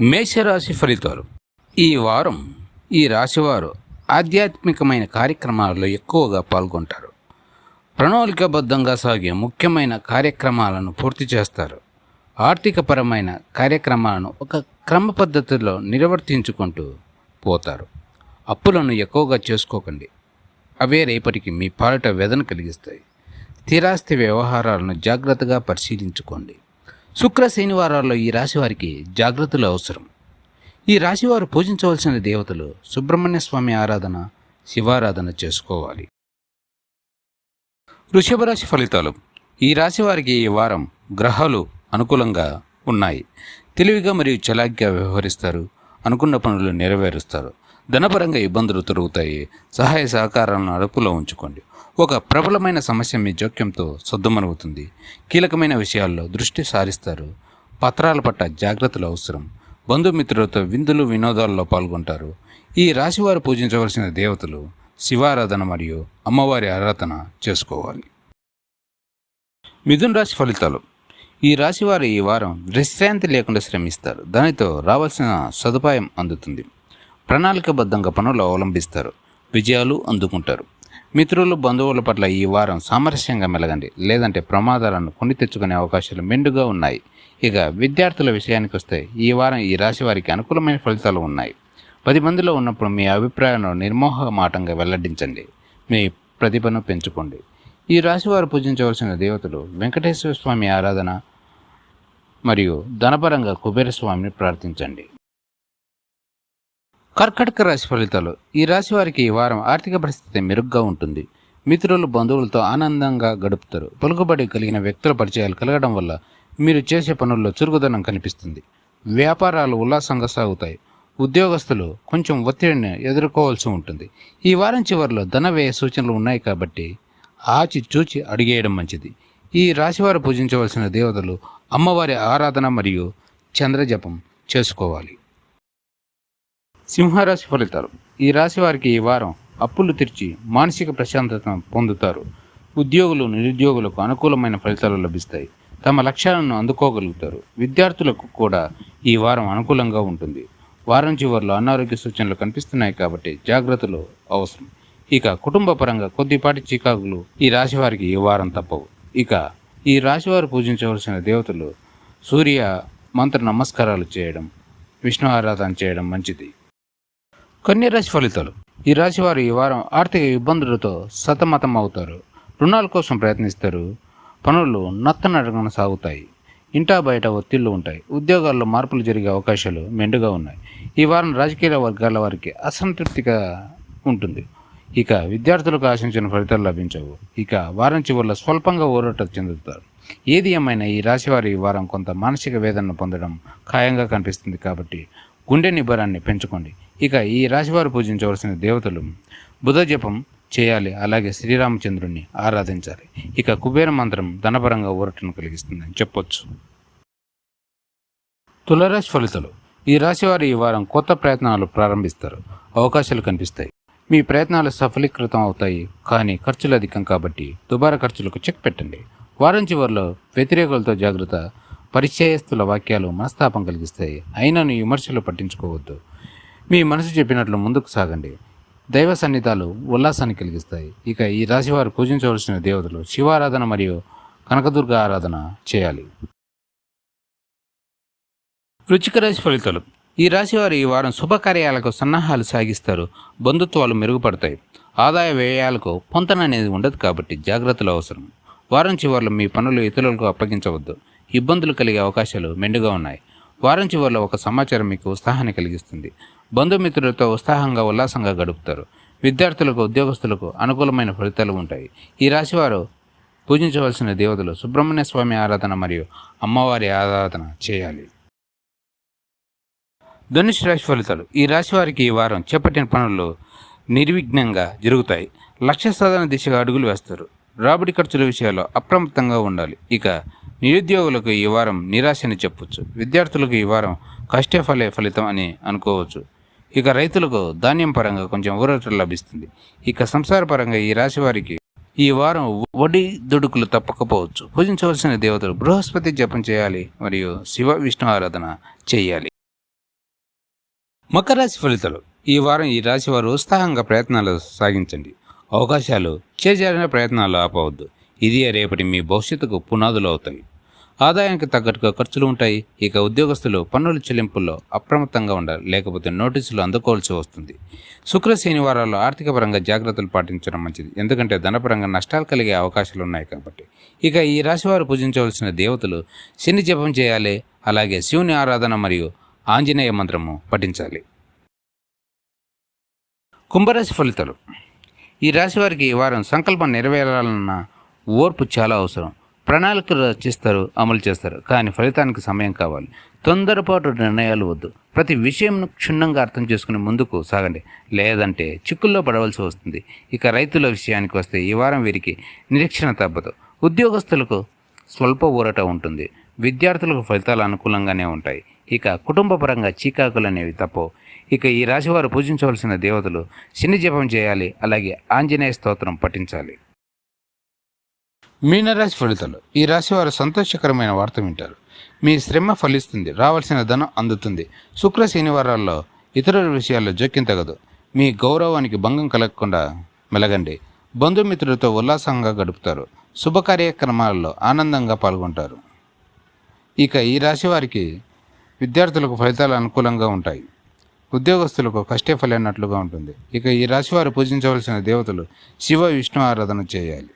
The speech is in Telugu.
మేషరాశి ఫలితాలు. ఈ వారం ఈ రాశివారు ఆధ్యాత్మికమైన కార్యక్రమాలలో ఎక్కువగా పాల్గొంటారు. ప్రణాళికాబద్ధంగా సాగే ముఖ్యమైన కార్యక్రమాలను పూర్తి చేస్తారు. ఆర్థికపరమైన కార్యక్రమాలను ఒక క్రమ పద్ధతిలో నిర్వర్తించుకుంటూ పోతారు. అప్పులను ఎక్కువగా చేసుకోకండి. అవే రేపటికి మీ పాలిట వేదన కలిగిస్తాయి. స్థిరాస్తి వ్యవహారాలను జాగ్రత్తగా పరిశీలించుకోండి. శుక్ర శనివారాల్లో ఈ రాశి వారికి జాగ్రత్తలు అవసరం. ఈ రాశివారు పూజించవలసిన దేవతలు సుబ్రహ్మణ్య స్వామి ఆరాధన శివారాధన చేసుకోవాలి. వృషభ రాశి ఫలితాలు. ఈ రాశి వారికి ఈ వారం గ్రహాలు అనుకూలంగా ఉన్నాయి. తెలివిగా మరియు చలాగ్గా వ్యవహరిస్తారు. అనుకున్న పనులు నెరవేరుస్తారు. ధనపరంగా ఇబ్బందులు తొలుగుతాయి. సహాయ సహకారాలను అదుపులో ఉంచుకోండి. ఒక ప్రబలమైన సమస్య మీ జోక్యంతో సొద్దుమరుగుతుంది కీలకమైన విషయాల్లో దృష్టి సారిస్తారు. పత్రాల పట్ల జాగ్రత్తలు అవసరం. బంధుమిత్రులతో విందులు వినోదాల్లో పాల్గొంటారు. ఈ రాశివారు పూజించవలసిన దేవతలు శివారాధన మరియు అమ్మవారి ఆరాధన చేసుకోవాలి. మిథున్ రాశి ఫలితాలు. ఈ రాశివారు ఈ వారం విశ్రాంతి లేకుండా శ్రమిస్తారు. దానితో రావాల్సిన సదుపాయం అందుతుంది. ప్రణాళికబద్ధంగా పనులు అవలంబిస్తారు. విజయాలు అందుకుంటారు. మిత్రులు బంధువుల పట్ల ఈ వారం సామరస్యంగా మెలగండి. లేదంటే ప్రమాదాలను కొని తెచ్చుకునే అవకాశాలు మెండుగా ఉన్నాయి. ఇక విద్యార్థుల విషయానికి వస్తే ఈ వారం ఈ రాశి వారికి అనుకూలమైన ఫలితాలు ఉన్నాయి. పది మందిలో ఉన్నప్పుడు మీ అభిప్రాయాలను నిర్మోహమాటంగా వెల్లడించండి. మీ ప్రతిభను పెంచుకోండి. ఈ రాశివారు పూజించవలసిన దేవతలు వెంకటేశ్వర స్వామి ఆరాధన మరియు ధనపరంగా కుబేరస్వామిని ప్రార్థించండి. కర్కటక రాశి ఫలితాలు. ఈ రాశి వారికి ఈ వారం ఆర్థిక పరిస్థితి మెరుగ్గా ఉంటుంది. మిత్రులు బంధువులతో ఆనందంగా గడుపుతారు. పలుకుబడి కలిగిన వ్యక్తుల పరిచయాలు కలగడం వల్ల మీరు చేసే పనుల్లో చురుకుదనం కనిపిస్తుంది. వ్యాపారాలు ఉల్లాసంగా సాగుతాయి. ఉద్యోగస్తులు కొంచెం ఒత్తిడిని ఎదుర్కోవాల్సి ఉంటుంది. ఈ వారం చివరిలో ధన వ్యయ సూచనలు ఉన్నాయి కాబట్టి ఆచి చూచి అడిగేయడం మంచిది. ఈ రాశివారు పూజించవలసిన దేవతలు అమ్మవారి ఆరాధన మరియు చంద్రజపం చేసుకోవాలి. సింహరాశి ఫలితాలు. ఈ రాశి వారికి ఈ వారం అప్పులు తెరిచి మానసిక ప్రశాంతతను పొందుతారు. ఉద్యోగులు నిరుద్యోగులకు అనుకూలమైన ఫలితాలు లభిస్తాయి. తమ లక్ష్యాలను అందుకోగలుగుతారు. విద్యార్థులకు కూడా ఈ వారం అనుకూలంగా ఉంటుంది. వారం చివరిలో అనారోగ్య సూచనలు కనిపిస్తున్నాయి కాబట్టి జాగ్రత్తలు అవసరం. ఇక కుటుంబ పరంగా కొద్దిపాటి చికాకులు ఈ రాశి వారికి ఈ వారం తప్పవు. ఇక ఈ రాశివారు పూజించవలసిన దేవతలు సూర్య మంత్ర నమస్కారాలు చేయడం విష్ణు ఆరాధన చేయడం మంచిది. కన్య రాశి ఫలితాలు. ఈ రాశి వారు ఈ వారం ఆర్థిక ఇబ్బందులతో సతమతం అవుతారు రుణాల కోసం ప్రయత్నిస్తారు. పనులు నత్తనడగన సాగుతాయి. ఇంటా బయట ఒత్తిళ్ళు ఉంటాయి. ఉద్యోగాల్లో మార్పులు జరిగే అవకాశాలు మెండుగా ఉన్నాయి. ఈ వారం రాజకీయ వర్గాల వారికి అసంతృప్తిగా ఉంటుంది. ఇక విద్యార్థులకు ఆశించిన ఫలితాలు లభించవు. ఇక వారం చివరిలో స్వల్పంగా ఊరట చెందుతారు. ఏది ఏమైనా ఈ రాశివారి ఈ వారం కొంత మానసిక వేదనను పొందడం ఖాయంగా కనిపిస్తుంది కాబట్టి గుండె నిబ్బరాన్ని పెంచుకోండి. ఇక ఈ రాశివారు పూజించవలసిన దేవతలు బుధ జపం చేయాలి అలాగే శ్రీరామచంద్రుణ్ణి ఆరాధించాలి. ఇక కుబేర మంత్రం ధనపరంగా ఊరటను కలిగిస్తుందని చెప్పొచ్చు. తులరాశి ఫలితాలు. ఈ రాశివారు ఈ వారం కొత్త ప్రయత్నాలు ప్రారంభిస్తారు. అవకాశాలు కనిపిస్తాయి. మీ ప్రయత్నాలు సఫలీకృతం అవుతాయి కానీ ఖర్చులు అధికం కాబట్టి దుబారా ఖర్చులకు చెక్ పెట్టండి. వారం చివరిలో వ్యతిరేకులతో జాగ్రత్త పరిచయస్తుల వాక్యాలు మనస్తాపం కలిగిస్తాయి. అయినను విమర్శలు పట్టించుకోవద్దు. మీ మనసు చెప్పినట్లు ముందుకు సాగండి. దైవ సన్నిధాలు ఉల్లాసాన్ని కలిగిస్తాయి. ఇక ఈ రాశివారు పూజించవలసిన దేవతలు శివారాధన మరియు కనకదుర్గ ఆరాధన చేయాలి. వృచ్చిక రాశి ఫలితాలు. ఈ రాశివారు ఈ వారం శుభకార్యాలకు సన్నాహాలు సాగిస్తారు. బంధుత్వాలు మెరుగుపడతాయి. ఆదాయ వ్యయాలకు పొంతన అనేది ఉండదు కాబట్టి జాగ్రత్తలు అవసరం. వారం చివరిలో మీ పనులు ఇతరులకు అప్పగించవద్దు. ఇబ్బందులు కలిగే అవకాశాలు మెండుగా ఉన్నాయి. వారం చివరిలో ఒక సమాచారం మీకు ఉత్సాహాన్ని కలిగిస్తుంది. బంధుమిత్రులతో ఉత్సాహంగా ఉల్లాసంగా గడుపుతారు. విద్యార్థులకు ఉద్యోగస్తులకు అనుకూలమైన ఫలితాలు ఉంటాయి. ఈ రాశివారు పూజించవలసిన దేవతలు సుబ్రహ్మణ్య స్వామి ఆరాధన మరియు అమ్మవారి ఆరాధన చేయాలి. ధనుష్ రాశి ఫలితాలు. ఈ రాశి వారికి ఈ వారం చేపట్టిన పనులు నిర్విఘ్నంగా జరుగుతాయి. లక్ష్య సాధన దిశగా అడుగులు వేస్తారు. రాబడి ఖర్చుల విషయాల్లో అప్రమత్తంగా ఉండాలి. ఇక నిరుద్యోగులకు ఈ వారం నిరాశని చెప్పొచ్చు. విద్యార్థులకు ఈ వారం కష్టఫలే ఫలితం అని అనుకోవచ్చు. ఇక రైతులకు ధాన్యం పరంగా కొంచెం ఊరట లభిస్తుంది. ఇక సంసార పరంగా ఈ రాశి వారికి ఈ వారం వడి దుడుకులు తప్పకపోవచ్చు. పూజించవలసిన దేవతలు బృహస్పతి జపం చేయాలి మరియు శివ విష్ణు ఆరాధన చేయాలి. మకర రాశి ఫలితాలు. ఈ వారం ఈ రాశి వారు ఉత్సాహంగా ప్రయత్నాలు సాగించండి. అవకాశాలు చేజారిన ప్రయత్నాలు ఆపవద్దు. ఇది రేపటి మీ భవిష్యత్తుకు పునాదులు అవుతాయి. ఆదాయానికి తగ్గట్టుగా ఖర్చులు ఉంటాయి. ఇక ఉద్యోగస్తులు పన్నుల చెల్లింపుల్లో అప్రమత్తంగా ఉండాలి. లేకపోతే నోటీసులు అందుకోవాల్సి వస్తుంది. శుక్ర శనివారాల్లో ఆర్థిక పరంగా జాగ్రత్తలు పాటించడం మంచిది. ఎందుకంటే ధనపరంగా నష్టాలు కలిగే అవకాశాలు ఉన్నాయి కాబట్టి. ఇక ఈ రాశివారు పూజించవలసిన దేవతలు శని జపం చేయాలి. అలాగే శివుని ఆరాధన మరియు ఆంజనేయ మంత్రము పఠించాలి. కుంభరాశి ఫలితాలు. ఈ రాశి వారికి ఈ వారం సంకల్పం నెరవేరాలన్న ఓర్పు చాలా అవసరం. ప్రణాళికలు రచిస్తారు అమలు చేస్తారు. కానీ ఫలితానికి సమయం కావాలి. తొందరపాటు నిర్ణయాలు వద్దు. ప్రతి విషయంను క్షుణ్ణంగా అర్థం చేసుకుని ముందుకు సాగండి. లేదంటే చిక్కుల్లో పడవలసి వస్తుంది. ఇక రైతుల విషయానికి వస్తే ఈ వారం వీరికి నిరీక్షణ తప్పదు. ఉద్యోగస్తులకు స్వల్ప ఊరట ఉంటుంది. విద్యార్థులకు ఫలితాలు అనుకూలంగానే ఉంటాయి. ఇక కుటుంబపరంగా చీకాకులు అనేవి తప్పవు. ఇక ఈ రాశివారు పూజించవలసిన దేవతలు శని జపం చేయాలి. అలాగే ఆంజనేయ స్తోత్రం పఠించాలి. మీనరాశి ఫలితాలు. ఈ రాశి వారు సంతోషకరమైన వార్త వింటారు. మీ శ్రమ ఫలిస్తుంది. రావాల్సిన ధనం అందుతుంది. శుక్ర శనివారాల్లో ఇతరుల విషయాల్లో జోక్యం తగదు. మీ గౌరవానికి భంగం కలగకుండా మెలగండి. బంధుమిత్రులతో ఉల్లాసంగా గడుపుతారు. శుభ కార్యక్రమాలలో ఆనందంగా పాల్గొంటారు. ఇక ఈ రాశి వారికి విద్యార్థులకు ఫలితాలు అనుకూలంగా ఉంటాయి. ఉద్యోగస్తులకు కష్టే ఫలినట్లుగా ఉంటుంది. ఇక ఈ రాశి వారు పూజించవలసిన దేవతలు శివ విష్ణు ఆరాధన చేయాలి.